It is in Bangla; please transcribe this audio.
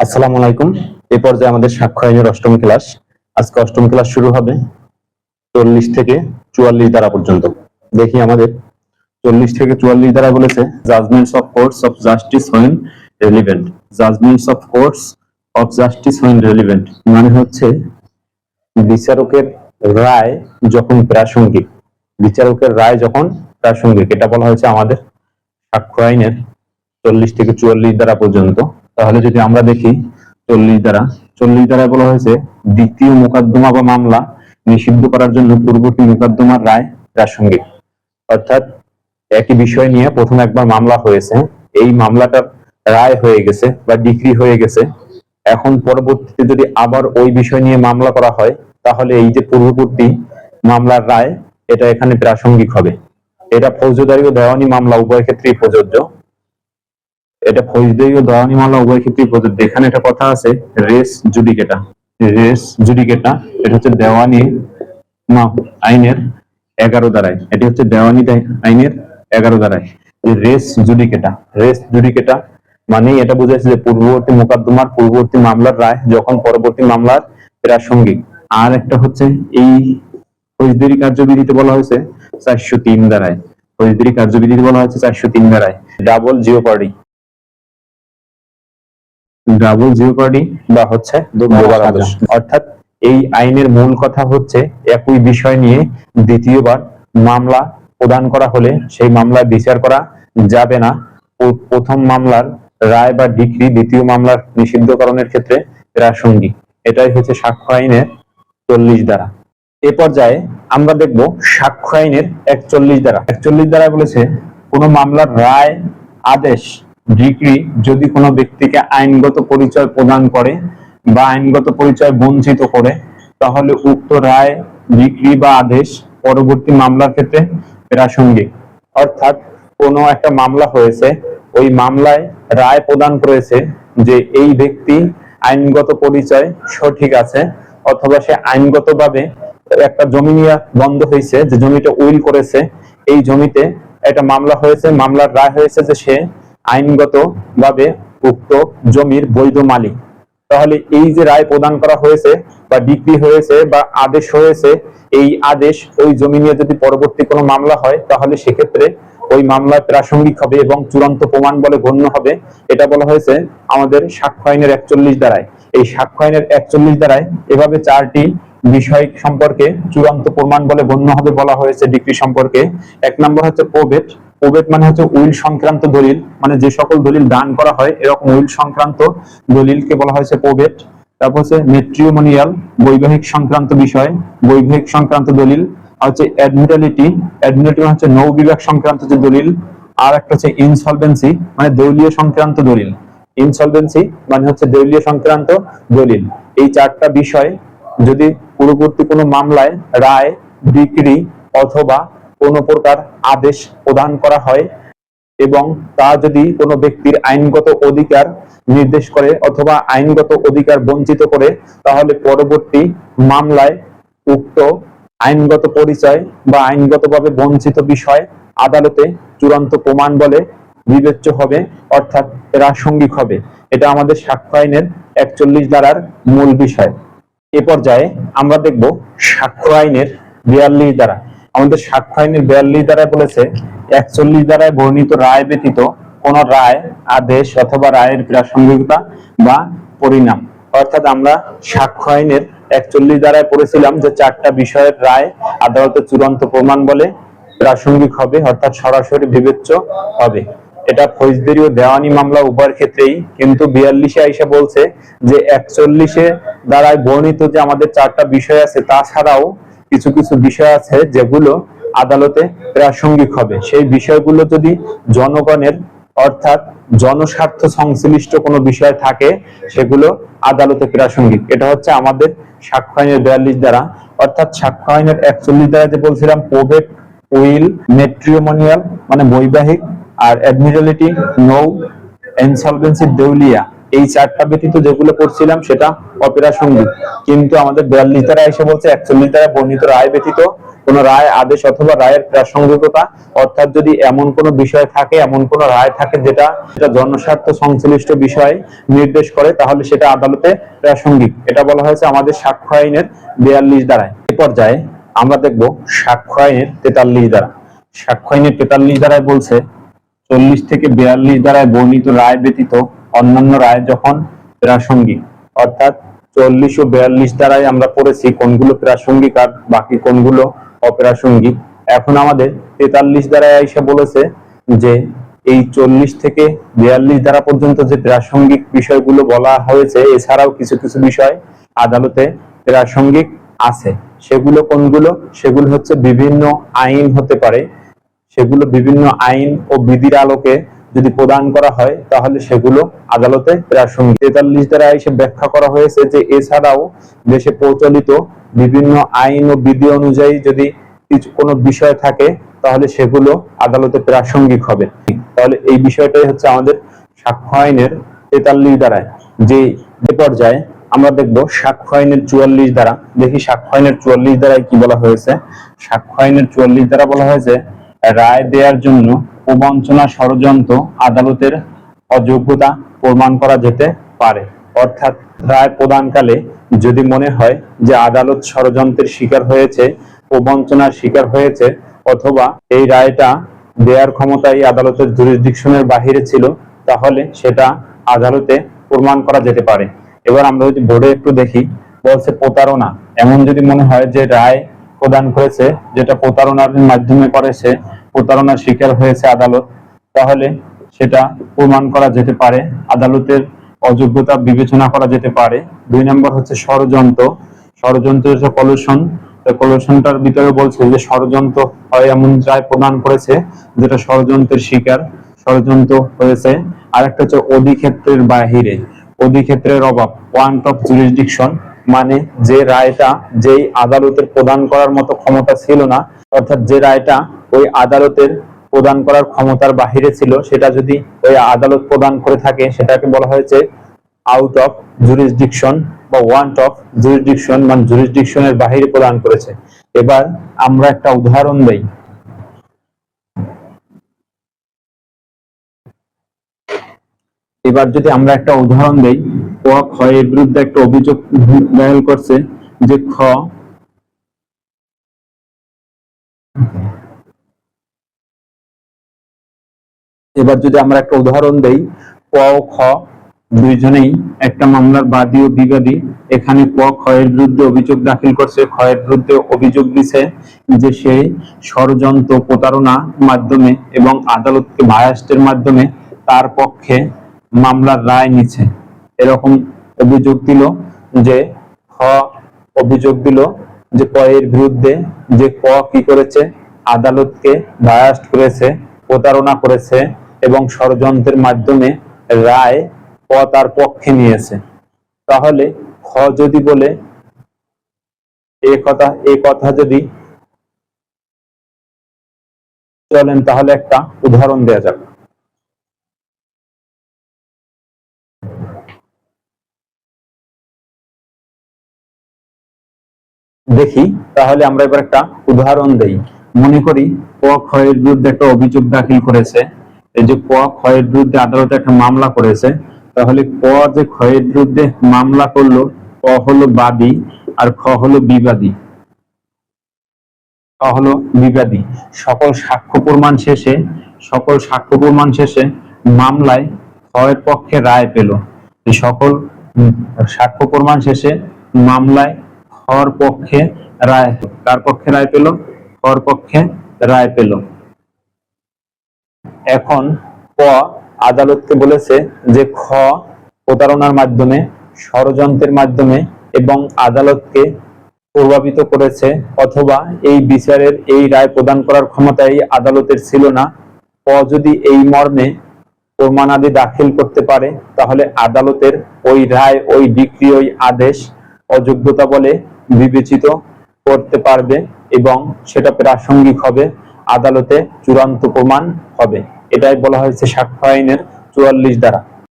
আসসালামু আলাইকুম। এই পর্যায়ে আমাদের সাক্ষ্য আইনের অষ্টম ক্লাস। আজকে অষ্টম ক্লাস শুরু হবে চল্লিশ থেকে চুয়াল্লিশ দ্বারা পর্যন্ত। দেখি আমাদের চল্লিশ থেকে চুয়াল্লিশ দ্বারা বলেছে judgments of courts of justice when relevant judgments of courts of justice when relevant মানে হচ্ছে বিচারকের রায় যখন প্রাসঙ্গিক। বিচারকের রায় যখন প্রাসঙ্গিক, এটা বলা হয়েছে আমাদের সাক্ষ্য আইনের চল্লিশ থেকে চুয়াল্লিশ দ্বারা পর্যন্ত। তাহলে যদি আমরা দেখি চল্লিশ দ্বারা চল্লিশ দ্বারা বলা হয়েছে দ্বিতীয় মোকদ্দমা বা মামলা নিষিদ্ধ করার জন্য পূর্ববর্তী মোকদ্দমার রায় প্রাসঙ্গিক। অর্থাৎ একই বিষয় নিয়ে প্রথম একবার মামলা হয়েছে, এই মামলাটার রায় হয়ে গেছে বা ডিগ্রি হয়ে গেছে। এখন পরবর্তীতে যদি আবার ওই বিষয় নিয়ে মামলা করা হয়, তাহলে এই যে পূর্ববর্তী মামলার রায়, এটা এখানে প্রাসঙ্গিক হবে। এটা ফৌজদারি ও দেওয়ানি মামলা, উভয় ক্ষেত্রেই প্রযোজ্য। এটা ফৌজদারি ও দেওয়ানি মামলা, উভয় ক্ষেত্রেই প্রযোজ্য। এখানে একটা কথা আছে, রেস জুডিকেটা। রেস জুডিকেটা, এটা হচ্ছে দেওয়ানি আইনের এগারো দ্বারায় এটি হচ্ছে দেওয়ানি আইনের এগারো দ্বারায় রেস জুডিকেটা রেস জুডিকেটা মানে এটা বোঝাচ্ছে যে পূর্ববর্তী মোকদ্দমার পূর্ববর্তী মামলার রায়, যখন পরবর্তী মামলার প্রাসঙ্গিক আর একটা হচ্ছে, এই ফৌজদারি কার্যবিধিতে বলা হয়েছে চারশো তিন দ্বারায় ফৌজদারি কার্যবিধিতে বলা হয়েছে চারশো তিন দ্বারায় ডাবল জিওপার্ডি। ডাবল জিওপার্ডি বা হচ্ছে অর্থাৎ এই আইনের মূল কথা হচ্ছে একই বিষয় নিয়ে দ্বিতীয়বার মামলা প্রদান করা হলে সেই মামলায় বিচার করা যাবে না। প্রথম মামলার রায় বা ডিগ্রি দ্বিতীয় মামলার নিষিদ্ধকরণের ক্ষেত্রে প্রাসঙ্গিক এটাই হচ্ছে সাক্ষ্য আইনের চল্লিশ দ্বারা এ পর্যায়ে আমরা দেখব সাক্ষ্য আইনের একচল্লিশ দ্বারা একচল্লিশ দ্বারা বলেছে কোনো মামলার রায় আদেশ ডিগ্রি যদি কোনো ব্যক্তিকে আইনগত পরিচয় প্রদান করে বা আইনগত পরিচয় বঞ্চিত করে, তাহলে উক্ত রায় ডিগ্রি বা আদেশ পরবর্তী মামলার ক্ষেত্রে প্রাসঙ্গিক। অর্থাৎ কোনো একটা মামলা হয়েছে, ওই মামলায় রায় প্রদান করেছে যে এই ব্যক্তি আইনগত পরিচয় সঠিক আছে অথবা সে আইনগতভাবে একটা জমি নিয়ে বন্ধ হয়েছে, যে জমিটা উইল করেছে, এই জমিতে একটা মামলা হয়েছে, মামলার রায় হয়েছে যে সে আইনগত ভাবে উক্ত জমির বৈধ মালিক। তাহলে এই যে রায় প্রদান করা হয়েছে বা ডিগ্রি হয়েছে বা আদেশ হয়েছে, এই আদেশ ওই জমি নিয়ে যদি পরবর্তী কোনো মামলা হয়, তাহলে সেক্ষেত্রে ওই মামলায় প্রাসঙ্গিক হবে এবং চূড়ান্ত প্রমাণ বলে গণ্য হবে। এটা বলা হয়েছে আমাদের সাক্ষ্য আইনের একচল্লিশ দ্বারায় এই সাক্ষ্য আইনের একচল্লিশ দ্বারায় এভাবে চারটি বিষয় সম্পর্কে চূড়ান্ত প্রমাণ বলে গণ্য হবে বলা হয়েছে ডিগ্রি সম্পর্কে। এক নম্বর হচ্ছে প্রোবেট প্রোবেট মানে হচ্ছে উইল সংক্রান্ত দলিল মানে যে সকল দলিল দান করা হয়, এরকম উইল সংক্রান্ত দলিলকে বলা হয়েছে প্রোবেট তারপর হচ্ছে মেট্রিওমোনিয়াল বৈবাহিক সংক্রান্ত বিষয়, বৈবাহিক সংক্রান্ত দলিল, আর হচ্ছে অ্যাডমিটালিটি অ্যাডমিটালিটি মানে হচ্ছে নৌ বিভাগ সংক্রান্ত যে দলিল, আর একটা হচ্ছে ইনসলভেন্সি মানে দলীয় সংক্রান্ত দলিল। ইনসলভেন্সি মানে হচ্ছে দলীয় সংক্রান্ত দলিল। এই চারটা বিষয় যদি পূর্ববর্তী কোনো মামলায় রায় বিক্রি অথবা কোনো প্রকার আদেশ প্রদান করা হয় এবং তা যদি কোনো ব্যক্তির আইনগত অধিকার নির্দেশ করে অথবা আইনগত অধিকার বঞ্চিত করে, তাহলে পরবর্তী মামলায় উক্ত আইনগত পরিচয় বা আইনগতভাবে বঞ্চিত বিষয় আদালতে চূড়ান্ত প্রমাণ বলে বিবেচ্য হবে, অর্থাৎ প্রাসঙ্গিক হবে। এটা আমাদের সাক্ষ্য আইনের একচল্লিশ ধারার মূল বিষয়। এ পর্যায়ে আমরা দেখব সাক্ষ্য আইনের বিয়াল্লিশ দ্বারা আমাদের সাক্ষ্য আইনের বিয়াল্লিশ দ্বারা বলেছে, একচল্লিশ দ্বারায় বর্ণিত রায় ব্যতীত কোন রায়, আদেশ অথবা রায়ের প্রাসঙ্গিকতা বা পরিণাম। অর্থাৎ আমরা সাক্ষ্য আইনের একচল্লিশ দ্বারায় পড়েছিলাম যে চারটা বিষয়ের রায় আদালতের চূড়ান্ত প্রমাণ বলে প্রাসঙ্গিক হবে, অর্থাৎ সরাসরি বিবেচ্য হবে। এটা ফৌজদারি ও দেওয়ানি মামলা উভয়ের ক্ষেত্রেই, কিন্তু বিয়াল্লিশে আইসা বলছে যে একচল্লিশে দ্বারায় বর্ণিত যে আমাদের চারটা বিষয় আছে, তাছাড়াও কিছু কিছু বিষয় আছে যেগুলো আদালতে প্রাসঙ্গিক হবে। সেই বিষয়গুলো যদি জনগণের অর্থাৎ জনস্বার্থ সংশ্লিষ্ট কোনো বিষয় থাকে, সেগুলো আদালতে প্রাসঙ্গিক। এটা হচ্ছে আমাদের সাক্ষ্য আইনের বিয়াল্লিশ দ্বারা। অর্থাৎ সাক্ষ্য আইনের একচল্লিশ দ্বারা যে বলছিলাম প্রোবেট উইল মেট্রিওমোনিয়াল মানে বৈবাহিক আর অ্যাডমিরালিটি নৌ ইনসলভেন্সি দেউলিয়া এই চারটা ব্যতীত যেগুলো পড়ছিলাম সেটা অপেরা সংগীত কিন্তু আমাদের বিয়াল্লিশ দ্বারা এসে বলছে, একচল্লিশ দ্বারা বর্ণিত রায় ব্যতীত কোন রায়, আদেশ অথবা রায়ের প্রাসঙ্গিকতা, অর্থাৎ যদি এমন কোন বিষয় থাকে, এমন কোন রায় থাকে যেটা যেটা জনস্বার্থ সংশ্লিষ্ট বিষয় নির্দেশ করে, তাহলে সেটা আদালতে প্রাসঙ্গিক। এটা বলা হয়েছে আমাদের সাক্ষ্য আইনের বিয়াল্লিশ দ্বারায় এ পর্যায়ে আমরা দেখব সাক্ষ্য আইনের তেতাল্লিশ দ্বারা সাক্ষ্য আইনের তেতাল্লিশ দ্বারায় বলছে, চল্লিশ থেকে বিয়াল্লিশ দ্বারায় বর্ণিত রায় ব্যতীত অন্যান্য রায় যখন প্রাসঙ্গিক, অর্থাৎ চল্লিশ ও বিয়াল্লিশ দ্বারাই আমরা পড়েছি কোনগুলো প্রাসঙ্গিক আর বাকি কোনগুলো অপ্রাসঙ্গিক, এখন আমাদের তেতাল্লিশ দ্বারা এসে বলেছে যে এই চল্লিশ থেকে বিয়াল্লিশ দ্বারা পর্যন্ত যে প্রাসঙ্গিক বিষয়গুলো বলা হয়েছে, এছাড়াও কিছু কিছু বিষয় আদালতে প্রাসঙ্গিক আছে। সেগুলো কোনগুলো? সেগুলো হচ্ছে বিভিন্ন আইন হতে পারে। সেগুলো বিভিন্ন আইন ও বিধির আলোকে যদি প্রদান করা হয়, তাহলে সেগুলো আদালতে প্রাসঙ্গিক তেতাল্লিশ দ্বারা এসে ব্যাখ্যা করা হয়েছে যে এছাড়াও দেশে প্রচলিত বিভিন্ন আইন ও বিধি অনুযায়ী যদি কিছু কোনো বিষয় থাকে, তাহলে সেগুলো আদালতে প্রাসঙ্গিক হবে। তাহলে এই বিষয়টাই হচ্ছে আমাদের সাক্ষ্য আইনের তেতাল্লিশ দ্বারায় যে পর্যায়ে আমরা দেখব সাক্ষ্য আইনের চুয়াল্লিশ দ্বারা দেখি সাক্ষ্য আইনের চুয়াল্লিশ দ্বারায় কি বলা হয়েছে? সাক্ষ্য আইনের চুয়াল্লিশ দ্বারা বলা হয়েছে, রায় দেওয়ার জন্য প্রবঞ্চনা ষড়যন্ত্র আদালতের অযোগ্যতা প্রমাণ করা যেতে পারে। অর্থাৎ রায় প্রদানকালে যদি মনে হয় যে আদালত ষড়যন্ত্রের শিকার হয়েছে প্রবঞ্চনার শিকার হয়েছে, অথবা এই রায়টা দেয়ার ক্ষমতা এই আদালতের জুরিসডিকশনের বাহিরে ছিল, তাহলে সেটা আদালতে প্রমাণ করা যেতে পারে। এবার আমরা যদি বোর্ডে একটু দেখি, বলছে প্রতারণা। এমন যদি মনে হয় যে রায় প্রদান করেছে, যেটা প্রতারণার মাধ্যমে করেছে প্রতারণার শিকার হয়েছে আদালত, তাহলে সেটা প্রমাণ করা যেতে পারে, আদালতের অযোগ্যতা বিবেচনা করা যেতে পারে। দুই নম্বর হচ্ছে ষড়যন্ত্র। ষড়যন্ত্র হচ্ছে কলুশন কলুশনটার ভিতরে বলছে যে ষড়যন্ত্র হয় এমন রায় প্রদান করেছে যেটা ষড়যন্ত্রের শিকার, ষড়যন্ত্র হয়েছে। আরেকটা হচ্ছে অধিক্ষেত্রের বাহিরে। অধিক্ষেত্রের অভাব ওয়ান্ট অফ জুরিসডিকশন মানে যে রায়টা যেই আদালতের প্রদান করার মতো ক্ষমতা ছিল না, অর্থাৎ যে রায়টা ওই আদালতের প্রদান করার ক্ষমতার বাহিরে ছিল, সেটা যদি ওই আদালত প্রদান করে থাকে, সেটাকে বলা হয়েছে আউট অফ জুরিসডিকশন বা ওয়ান্ট অফ জুরিসডিকশন মানে জুরিসডিকশনের বাহিরে প্রদান করেছে। এবার আমরা একটা উদাহরণ দেই। এবার যদি আমরা একটা উদাহরণ দেই, ক খ এর বিরুদ্ধে একটা অভিযোগ দায়ের করছে যে খ এবার যদি আমরা একটা উদাহরণ দেই, ক খ দুইজনেই একটা মামলার বাদী ও বিবাদী। এখানে ক খ এর বিরুদ্ধে অভিযোগ দাখিল করছে এর বিরুদ্ধে অভিযোগ দিছে যে সে ষড়যন্ত্র প্রতারণা মাধ্যমে এবং আদালতকে বায়াস্টের মাধ্যমে তার পক্ষে মামলার রায় নিচ্ছে এরকম অভিযোগ দিল যে, খ অভিযোগ দিল যে ক এর বিরুদ্ধে যে ক কি করেছে, আদালতকে বায়াস্ট করেছে, প্রতারণা করেছে এবং ষড়যন্ত্রের মাধ্যমে রায় ক তার পক্ষে নিয়েছে। তাহলে খ যদি বলে এ কথা এ কথা যদি চলেন, তাহলে একটা উদাহরণ দেওয়া যাক। দেখি, তাহলে আমরা এবার একটা উদাহরণ দেই। মনে করি ক ক্ষয়ের বিরুদ্ধে একটা অভিযোগ দাখিল করেছে এই যে ক ক্ষয়ের বিরুদ্ধে আদালতে একটা মামলা করেছে, তাহলে ক যে ক্ষয়ের বিরুদ্ধে মামলা করল, ক হলো বাদী আর খ হলো বিবাদী। খ হলো বিবাদী। সকল সাক্ষ্য প্রমাণ শেষে, সকল সাক্ষ্য প্রমাণ শেষে মামলায় ক্ষয়ের পক্ষে রায় পেল। এই সকল সাক্ষ্য প্রমাণ শেষে মামলায় খর পক্ষে রায়, কার পক্ষে রায় পেল? খর পক্ষে রায় পেল। এখন ক আদালতকে বলেছে যে খ প্রতারণার মাধ্যমে, ষড়যন্ত্রের মাধ্যমে এবং আদালতকে প্রভাবিত করেছে অথবা এই বিচারের এই রায় প্রদান করার ক্ষমতা এই আদালতের ছিল না। ক যদি এই মর্মে প্রমাণাদি দাখিল করতে পারে, তাহলে আদালতের ওই রায়, ওই ডিক্রি ওই আদেশ অযোগ্যতা বলে বিবেচিত করতে পারবে এবং সেটা প্রাসঙ্গিক হবে, আদালতে চূড়ান্ত প্রমাণ হবে। এটাই বলা হয়েছে সাক্ষ্য আইনের চুয়াল্লিশ দ্বারা।